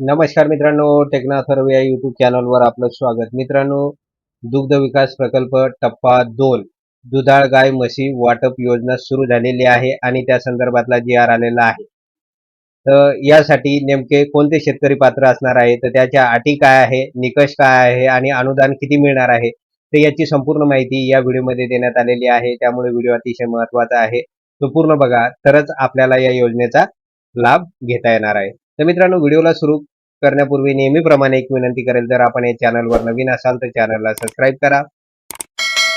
नमस्कार मित्रांनो टेक्नाथर्व या युट्यूब चॅनलवर आपलं स्वागत. मित्रांनो दुग्ध विकास प्रकल्प टप्पा दोन दुधाळ गाय म्हशी वाटप योजना सुरू झालेली आहे आणि त्या संदर्भातला जी आर आलेला आहे. तर यासाठी नेमके कोणते शेतकरी पात्र असणार आहे तर त्याच्या अटी काय आहे निकष काय आहे आणि अनुदान किती मिळणार आहे तर याची संपूर्ण माहिती या व्हिडिओमध्ये देण्यात आलेली आहे. त्यामुळे व्हिडिओ अतिशय महत्त्वाचा आहे. तो पूर्ण बघा तरच आपल्याला या योजनेचा लाभ घेता येणार आहे. तर मित्रांनो व्हिडिओला सुरू करण्यापूर्वी नेहमीप्रमाणे एक विनंती करेल जर आपण या चॅनलवर नवीन असाल तर चॅनलला सबस्क्राईब करा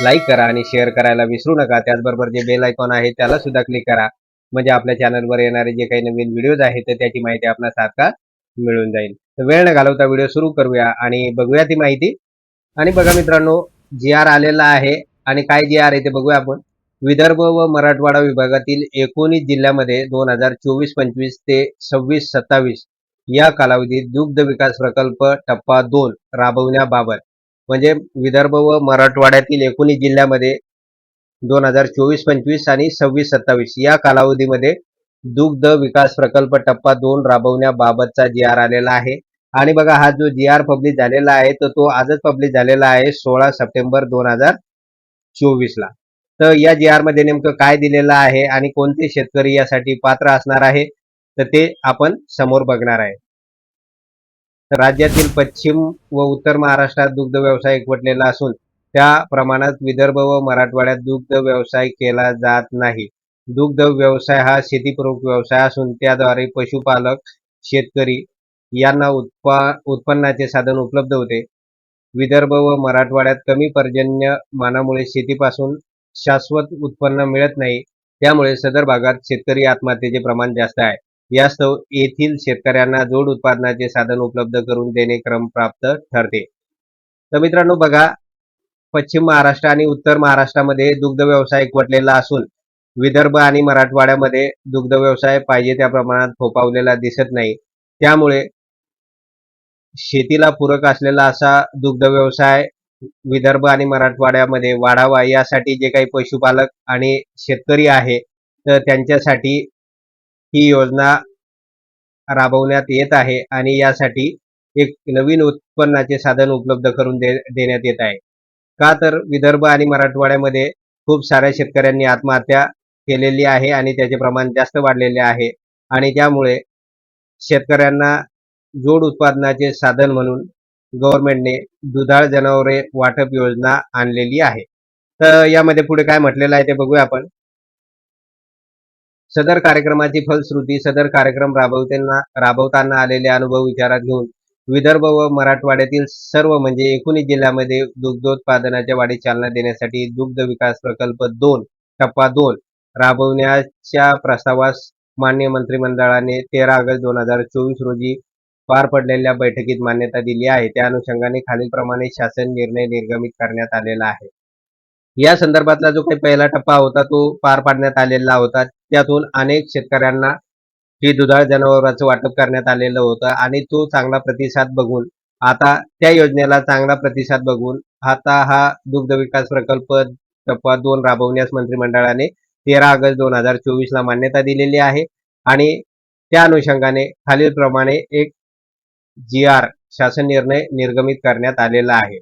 लाईक करा आणि शेअर करायला विसरू नका. त्याचबरोबर जे बेल आयकॉन आहे त्याला सुद्धा क्लिक करा. म्हणजे आपल्या चॅनलवर येणारे जे काही नवीन व्हिडिओज आहेत तर त्याची माहिती आपला सारखा मिळून जाईल. तर वेळ न घालवता व्हिडिओ सुरू करूया आणि बघूया ती माहिती. आणि बघा मित्रांनो जी आर आलेला आहे. आणि काय जी आर आहे ते बघूया आपण. विदर्भ व मराठवाडा विभागातील एकोणीस जिल्ह्यामध्ये दोन हजार चोवीस पंचवीस ते सव्वीस सत्तावीस या कालावधीत दुग्ध विकास प्रकल्प टप्पा दोन राबवण्याबाबत म्हणजे विदर्भ व मराठवाड्यातील एकोणीस जिल्ह्यामध्ये दोन हजार चोवीस पंचवीस आणि सव्वीस सत्तावीस या कालावधीमध्ये दुग्ध विकास प्रकल्प टप्पा दोन राबवण्याबाबतचा जी आर आलेला आहे. आणि बघा हा जो जी आर पब्लिश झालेला आहे तर तो आजच पब्लिश झालेला आहे सोळा सप्टेंबर दोन हजार चोवीसला. तर या जी आरमध्ये नेमकं काय दिलेलं आहे आणि कोणते शेतकरी यासाठी पात्र असणार आहे तर ते आपण समोर बघणार आहे. तर राज्यातील पश्चिम व उत्तर महाराष्ट्रात दुग्ध व्यवसाय एकवटलेला असून त्या प्रमाणात विदर्भ व मराठवाड्यात दुग्ध व्यवसाय केला जात नाही. दुग्ध व्यवसाय हा शेतीपूरक व्यवसाय असून त्याद्वारे पशुपालक शेतकरी यांना उत्पा उत्पन्नाचे साधन उपलब्ध होते. विदर्भ व मराठवाड्यात कमी पर्जन्यमानामुळे शेतीपासून शाश्वत उत्पन्न मिळत नाही. त्यामुळे सदर भागात शेतकरी आत्महत्येचे प्रमाण जास्त आहे. यास्तव येथील शेतकऱ्यांना जोड उत्पादनाचे साधन उपलब्ध करून देणे क्रमप्राप्त ठरते. तर मित्रांनो बघा पश्चिम महाराष्ट्र आणि उत्तर महाराष्ट्रामध्ये दुग्ध व्यवसाय एकवटलेला असून विदर्भ आणि मराठवाड्यामध्ये दुग्ध व्यवसाय पाहिजे त्या प्रमाणात फोपावलेला दिसत नाही. त्यामुळे शेतीला पूरक असलेला असा दुग्ध व्यवसाय विदर्भ आणि मराठवाड्यामध्ये वाढावा यासाठी जे काही पशुपालक आणि शेतकरी आहे तर त्यांच्यासाठी ही योजना राबवण्यात येत आहे आणि यासाठी एक नवीन उत्पन्नाचे साधन उपलब्ध करून दे देण्यात येत आहे. का तर विदर्भ आणि मराठवाड्यामध्ये खूप साऱ्या शेतकऱ्यांनी आत्महत्या केलेली आहे आणि त्याचे प्रमाण जास्त वाढलेले आहे आणि त्यामुळे शेतकऱ्यांना जोड उत्पादनाचे साधन म्हणून गव्हर्नमेंटने दुधाळ जनावरे वाटप योजना आणलेली आहे. तर यामध्ये पुढे काय म्हटलेलं आहे ते बघूया आपण. सदर कार्यक्रमाची फलश्रुती सदर कार्यक्रम राबवताना राबवताना आलेले अनुभव विचारात घेऊन विदर्भ व मराठवाड्यातील सर्व म्हणजे एकोणीस जिल्ह्यामध्ये दुग्धोत्पादनाच्या वाढीस चालना देण्यासाठी दुग्ध विकास प्रकल्प दोन टप्पा दोन राबवण्याच्या प्रस्तावास मान्य मंत्रिमंडळाने तेरा ऑगस्ट दोन हजार चोवीस रोजी पार पडलेल्या बैठकीत मान्यता दिली आहे. त्या अनुषंगाने खालीलप्रमाणे शासन निर्णय निर्गमित करण्यात आलेला आहे. या संदर्भातला जो काही पहिला टप्पा होता तो पार पाडण्यात आलेला होता. त्यातून अनेक शेतकऱ्यांना ही दुधाळ जनावरांचं वाटप करण्यात आलेलं होतं आणि तो चांगला प्रतिसाद बघून आता त्या योजनेला चांगला प्रतिसाद बघून आता हा दुग्ध विकास प्रकल्प टप्पा दोन राबवण्यास मंत्रिमंडळाने तेरा ऑगस्ट दोन हजार चोवीसला मान्यता दिलेली आहे. आणि त्या अनुषंगाने खालीलप्रमाणे एक जी आर शासन निर्णय निर्गमित करण्यात आलेला आहे.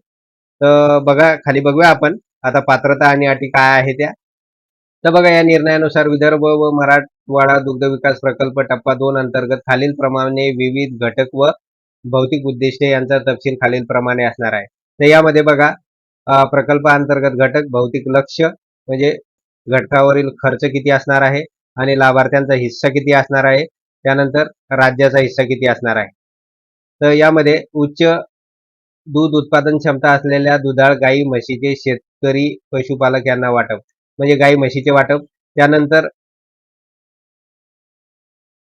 तर बघा खाली बघूया आपण. आता पात्रता आणि अटी काय आहे त्या तर बघा या निर्णयानुसार विदर्भ व मराठवाडा दुग्ध विकास प्रकल्प टप्पा दोन अंतर्गत खालील प्रमाणे विविध घटक व भौतिक उद्दिष्टे यांचा तपशील खालील प्रमाणे असणार आहे. तर यामध्ये बघा प्रकल्पाअंतर्गत घटक भौतिक लक्ष म्हणजे घटकावरील खर्च किती असणार आहे आणि लाभार्थ्यांचा हिस्सा किती असणार आहे? त्यानंतर राज्याचा हिस्सा किती असणार आहे? तर यामध्ये उच्च दूध उत्पादन क्षमता असलेल्या दुधाळ गाई म्हशीचे शेतकरी पशुपालक यांना वाटप. म्हणजे गाई म्हशीचे वाटप. त्यानंतर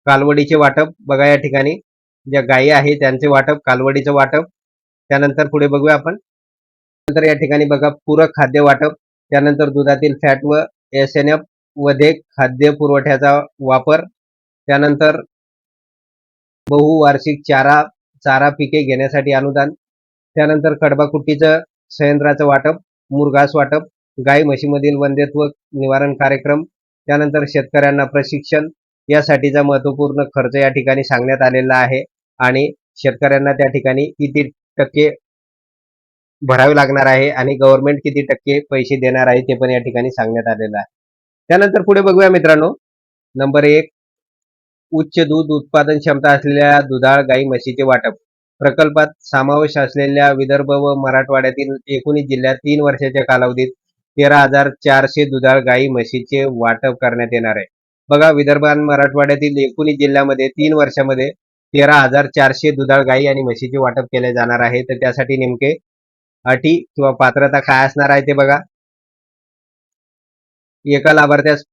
कालवडीचे वाटप. बघा या ठिकाणी. ज्या गायी आहे त्यांचे वाटप कालवडीचं वाटप. त्यानंतर पुढे बघूया आपण. नंतर या ठिकाणी बघा पूरक खाद्य वाटप. त्यानंतर दुधातील फॅट व एस एन एफमध्ये खाद्य पुरवठ्याचा वापर. त्यानंतर बहुवार्षिक चारा चारा पिके घेण्यासाठी अनुदान. त्यानंतर कडबाकुट्टीचं संयंत्राचं वाटप मुरघास वाटप गाई म्हशीमधील वंध्यत्व निवारण कार्यक्रम त्यानंतर शेतकऱ्यांना प्रशिक्षण यासाठीचा महत्त्वपूर्ण खर्च या ठिकाणी सांगण्यात आलेला आहे आणि शेतकऱ्यांना त्या ठिकाणी किती टक्के भरावे लागणार आहे आणि गव्हर्नमेंट किती टक्के पैसे देणार आहे ते पण या ठिकाणी सांगण्यात आलेलं आहे. त्यानंतर पुढे बघूया मित्रांनो. नंबर एक उच्च दूध उत्पादन क्षमता असलेल्या दुधाळ गाई म्हशीचे वाटप. प्रकल्पात समावेश असलेल्या विदर्भ व मराठवाड्यातील एकोणीस जिल्ह्यात तीन वर्षाच्या कालावधीत तेरा हजार चारशे दुधाळ गाई म्हशीचे वाटप करण्यात येणार आहे. बघा विदर्भ आणि मराठवाड्यातील एकोणीस जिल्ह्यामध्ये तीन वर्षामध्ये तेरा हजार चारशे दुधाळ गाई आणि म्हशीचे वाटप केले जाणार आहे. तर त्यासाठी नेमके अटी किंवा पात्रता काय असणार आहे ते बघा. एका लाभार्थ्यास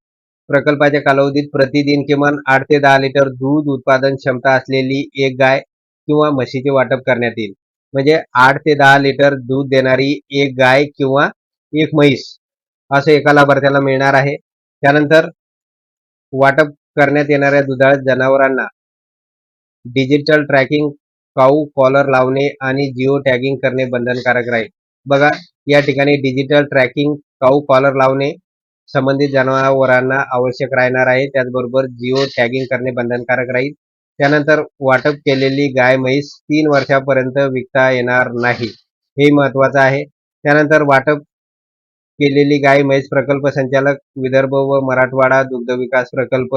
प्रकल्पाच्या कालावधीत प्रतिदिन किमान आठ ते दहा लिटर दूध उत्पादन क्षमता असलेली एक गाय किंवा म्हशीचे वाटप करण्यात येईल. म्हणजे आठ ते दहा लिटर दूध देणारी एक गाय किंवा एक म्हैस असं एका लाभार्थ्याला मिळणार आहे. त्यानंतर वाटप करण्यात येणाऱ्या दुधाळ जनावरांना डिजिटल ट्रॅकिंग काऊ कॉलर लावणे आणि जिओ टॅगिंग करणे बंधनकारक राहील. बघा या ठिकाणी डिजिटल ट्रॅकिंग काऊ कॉलर लावणे संबंधित जनावरांना आवश्यक राहणार आहे. त्याचबरोबर जिओ टॅगिंग करणे बंधनकारक राहील. त्यानंतर वाटप केलेली गाय म्हैस तीन वर्षापर्यंत विकता येणार नाही. हे महत्वाचं आहे. त्यानंतर वाटप केलेली गाय म्हैस प्रकल्प संचालक विदर्भ व मराठवाडा दुग्ध विकास प्रकल्प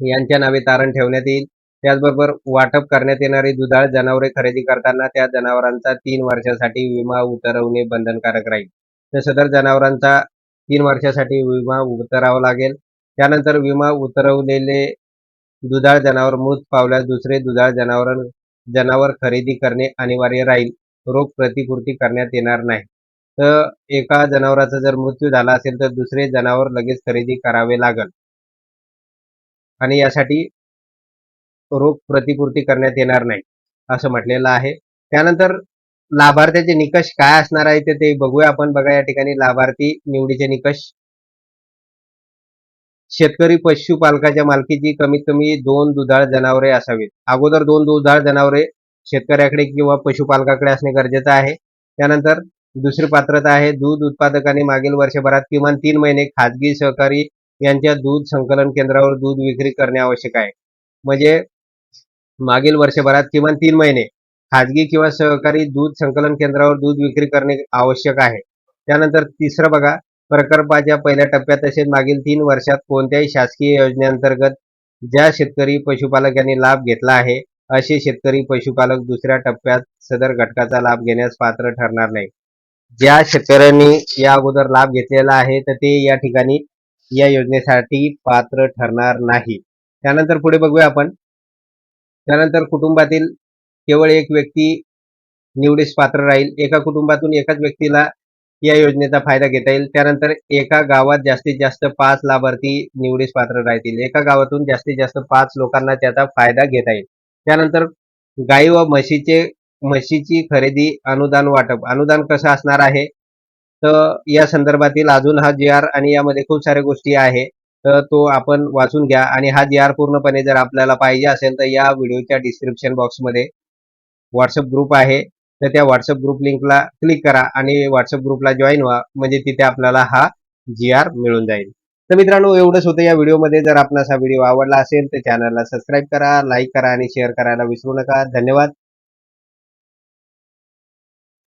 यांच्या नावे तारण ठेवण्यात येईल. त्याचबरोबर वाटप करण्यात येणारी दुधाळ जनावरे खरेदी करताना त्या जनावरांचा तीन वर्षासाठी विमा उतरवणे बंधनकारक राहील. तर सदर जनावरांचा तीन वर्षासाठी विमा उतरावा लागेल. त्यानंतर विमा उतरवलेले दुधाळ जनावर मृत पावल्यास दुसरे दुधाळ जनावर जनावर खरेदी करणे अनिवार्य राहील. रोग प्रतिपूर्ती करण्यात येणार नाही. तर एका जनावराचा जर मृत्यू झाला असेल तर दुसरे जनावर लगेच खरेदी करावे लागल. आणि यासाठी रोग प्रतिपूर्ती करण्यात येणार नाही असं म्हटलेलं आहे. त्यानंतर लाभार्थ्याचे निकष काय असणार आहे ते ते बघूया आपण. बघा या ठिकाणी लाभार्थी निवडीचे निकष. शेतकरी पशुपालकाच्या मालकीची कमीत कमी दोन दुधाळ जनावरे असावीत. अगोदर दोन दुधाळ जनावरे शेतकऱ्याकडे किंवा पशुपालकाकडे असणे गरजेचं आहे. त्यानंतर दुसरी पात्रता आहे दूध उत्पादकाने मागील वर्षभरात किमान तीन महिने खाजगी सहकारी यांच्या दूध संकलन केंद्रावर दूध विक्री करणे आवश्यक आहे. म्हणजे मागील वर्षभरात किमान तीन महिने खाजगी किंवा सहकारी दूध संकलन केंद्रावर दूध विक्री करणे आवश्यक आहे. त्यानंतर तिसरं बघा प्रकल्पाच्या पहिल्या टप्प्यात तसेच मागील तीन वर्षात कोणत्याही शासकीय योजनेअंतर्गत ज्या शेतकरी पशुपालक यांनी लाभ घेतला आहे असे शेतकरी पशुपालक दुसऱ्या टप्प्यात सदर घटकाचा लाभ घेण्यास पात्र ठरणार नाही ज्या शेतकऱ्यांनी या अगोदर लाभ घेतलेला आहे तर ते या ठिकाणी या योजनेसाठी पात्र ठरणार नाही त्यानंतर पुढे बघूया आपण. त्यानंतर कुटुंबातील केवळ एक व्यक्ती निवडीस पात्र राहील एका कुटुंबातून एकाच व्यक्तीला या योजनेचा फायदा घेता येईल. त्यानंतर एका गावात जास्तीत जास्त पाच लाभार्थी निवडीस पात्र राहतील. एका गावातून जास्तीत जास्त पाच लोकांना त्याचा फायदा घेता येईल. त्यानंतर गाई व म्हशीचे म्हशीची खरेदी अनुदान वाटप. अनुदान कसं असणार आहे? तर या संदर्भातील अजून हा जी आर आणि यामध्ये खूप साऱ्या गोष्टी आहे. तर तो आपण वाचून घ्या. आणि हा जी आर पूर्णपणे जर आपल्याला पाहिजे असेल तर या व्हिडिओच्या डिस्क्रिप्शन बॉक्समध्ये व्हॉट्सअप ग्रुप आहे तर त्या व्हॉट्सअप ग्रुप लिंकला क्लिक करा आणि व्हॉट्सअप ग्रुपला जॉईन व्हा म्हणजे तिथे आपल्याला हा जी आर मिळून जाईल. तर मित्रांनो एवढंच होतं या व्हिडिओमध्ये जर आपणास हा व्हिडिओ आवडला असेल तर चॅनलला सबस्क्राईब करा लाईक करा आणि शेअर करायला विसरू नका. धन्यवाद.